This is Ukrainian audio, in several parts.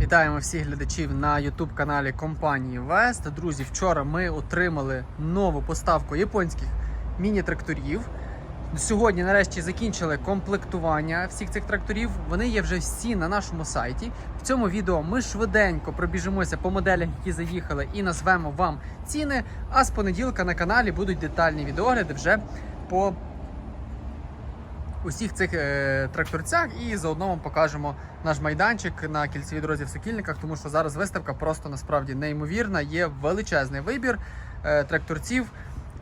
Вітаємо всіх глядачів на YouTube каналі компанії Вест. Друзі, вчора ми отримали нову поставку японських міні-тракторів. Сьогодні, нарешті, закінчили комплектування всіх цих тракторів. Вони є вже всі на нашому сайті. В цьому відео ми швиденько пробіжимося по моделях, які заїхали, і назвемо вам ціни. А з понеділка на каналі будуть детальні відеогляди вже по усіх цих е, тракторцях і заодно вам покажемо наш майданчик на кільцевій дорозі в Сокільниках, тому що зараз виставка просто насправді неймовірна. Є величезний вибір е, тракторців,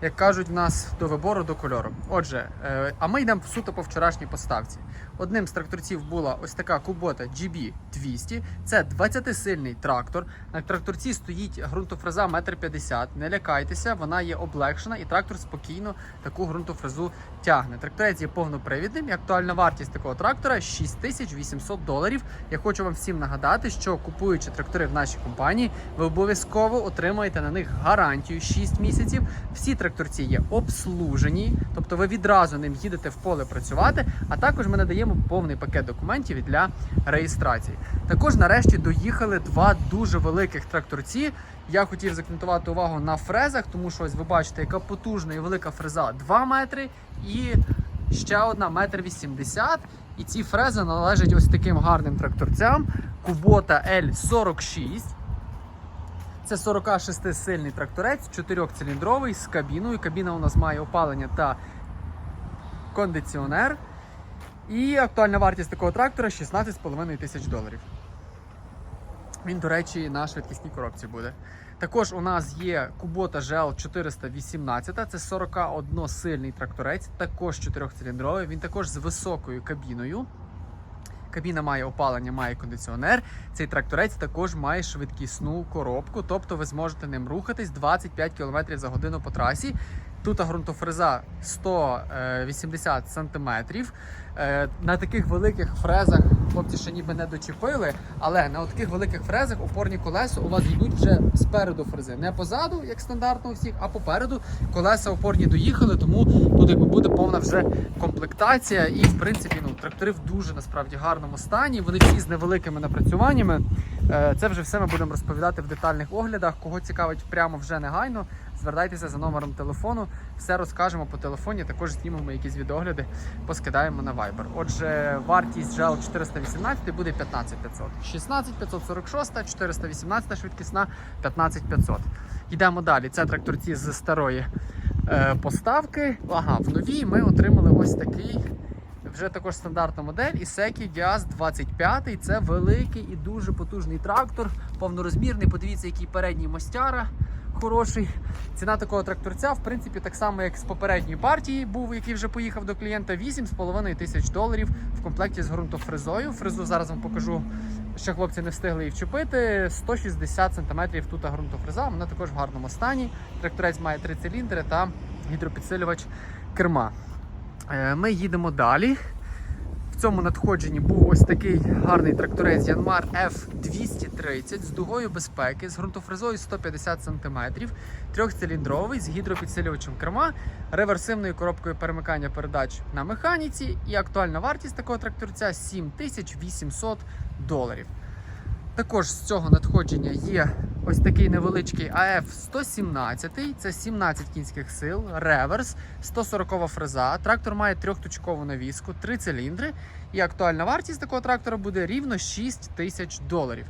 як кажуть нас до вибору до кольору. Отже, е, а ми йдемо суто по вчорашній поставці. Одним з тракторців була ось така Kubota GB200. Це 20-сильний трактор. На тракторці стоїть ґрунтофреза 1,50 м. Не лякайтеся, вона є облегшена і трактор спокійно таку ґрунтофрезу тягне. Тракторець є повнопривідним і актуальна вартість такого трактора 6800 доларів. Я хочу вам всім нагадати, що купуючи трактори в нашій компанії, ви обов'язково отримаєте на них гарантію 6 місяців. Всі тракторці є обслужені, тобто ви відразу ним їдете в поле працювати. А також ми надаємо повний пакет документів для реєстрації. Також нарешті доїхали два дуже великих тракторці. Я хотів закцентувати увагу на фрезах, тому що ось ви бачите, яка потужна і велика фреза 2 метри і ще одна метр 80. І ці фрези належать ось таким гарним тракторцям. Kubota L46. Це 46-сильний тракторець, 4-циліндровий з кабіною. Кабіна у нас має опалення та кондиціонер. І актуальна вартість такого трактора 16,5 тисяч доларів. Він, до речі, на швидкісній коробці буде. Також у нас є Kubota GL 418, це 41 сильний тракторець, також 4-циліндровий. Він також з високою кабіною. Кабіна має опалення, має кондиціонер. Цей тракторець також має швидкісну коробку, тобто ви зможете ним рухатись 25 км за годину по трасі. Тут ґрунтофреза 180 см. На таких великих фрезах хлопці ще ніби не дочепили, але на таких великих фрезах опорні колеса у вас йдуть вже спереду фрези. Не позаду, як стандартно у всіх, а попереду колеса опорні доїхали, тому тут якби буде повна вже комплектація. І в принципі ну, трактори в дуже насправді гарному стані. Вони всі з невеликими напрацюваннями. Е, Це вже все ми будемо розповідати в детальних оглядах. Кого цікавить прямо вже негайно, звертайтеся за номером телефону. Все розкажемо по телефоні. Також знімемо якісь відогляди, поскидаємо на Viber. Отже, вартість GL 418 буде 15500. 16546, 418 швидкісна, 15500. Йдемо далі. Це тракторці з старої е, поставки. Ага, в новій ми отримали ось такий. Вже також стандартна модель Ісекі Гіаз 25. Це великий і дуже потужний трактор, повнорозмірний. Подивіться, який передній мостяра хороший. Ціна такого тракторця, в принципі, так само, як з попередньої партії був, який вже поїхав до клієнта, 8,5 тисяч доларів в комплекті з ґрунтофрезою. Фрезу зараз вам покажу, що хлопці не встигли її вчепити. 160 см тут ґрунтофреза, вона також в гарному стані. Тракторець має три циліндри та гідропідсилювач керма. Е, Ми їдемо далі. В цьому надходженні був ось такий гарний тракторець Yanmar F230 з дугою безпеки, з ґрунтофрезою 150 см, трьохциліндровий з гідропідсилювачем керма, реверсивною коробкою перемикання передач на механіці. І актуальна вартість такого тракторця 7800 доларів. Також з цього надходження є ось такий невеличкий АФ 117, це 17 кінських сил, реверс, 140 фреза. Трактор має трьохточкову навіску, три циліндри. І актуальна вартість такого трактора буде рівно 6 тисяч доларів.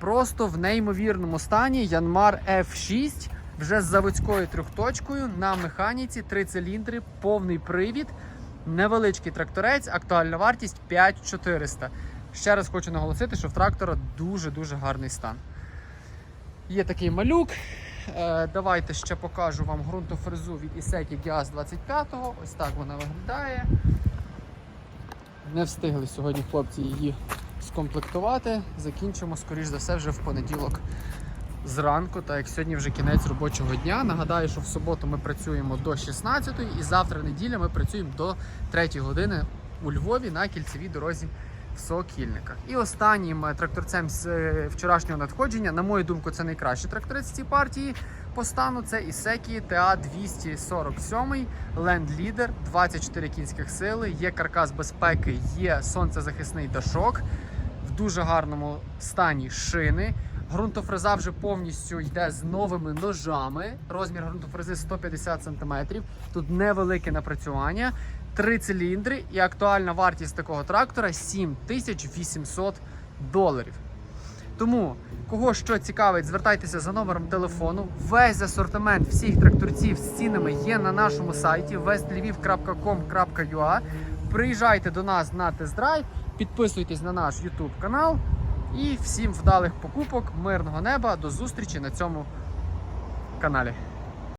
Просто в неймовірному стані Yanmar F6 вже з заводською трьохточкою на механіці, три циліндри, повний привід, невеличкий тракторець, актуальна вартість 5400. Ще раз хочу наголосити, що в трактора дуже-дуже гарний стан. Є такий малюк. Е, давайте ще покажу вам ґрунтофрезу від Ісекі Гіаз 25 Ось так вона виглядає. Не встигли сьогодні хлопці її скомплектувати. Закінчимо, скоріш за все, вже в понеділок зранку, так як сьогодні вже кінець робочого дня. Нагадаю, що в суботу ми працюємо до 16 і завтра неділя ми працюємо до 3 години у Львові на кільцевій дорозі в Сокільниках. І останнім е, тракторцем з е, вчорашнього надходження, на мою думку, це найкращий тракторець цієї цій партії по стану. Це Ісекі ТА 247 Land Leader, 24 кінських сили, є каркас безпеки, є сонцезахисний дашок. В дуже гарному стані шини. Ґрунтофреза вже повністю йде з новими ножами. Розмір ґрунтофрези 150 см. Тут невелике напрацювання, три циліндри і актуальна вартість такого трактора 7800 доларів. Тому, кого що цікавить, звертайтеся за номером телефону. Весь асортимент всіх тракторців з цінами є на нашому сайті westlviv.com.ua. Приїжджайте до нас на тест-драйв, підписуйтесь на наш YouTube канал і всім вдалих покупок, мирного неба. До зустрічі на цьому каналі.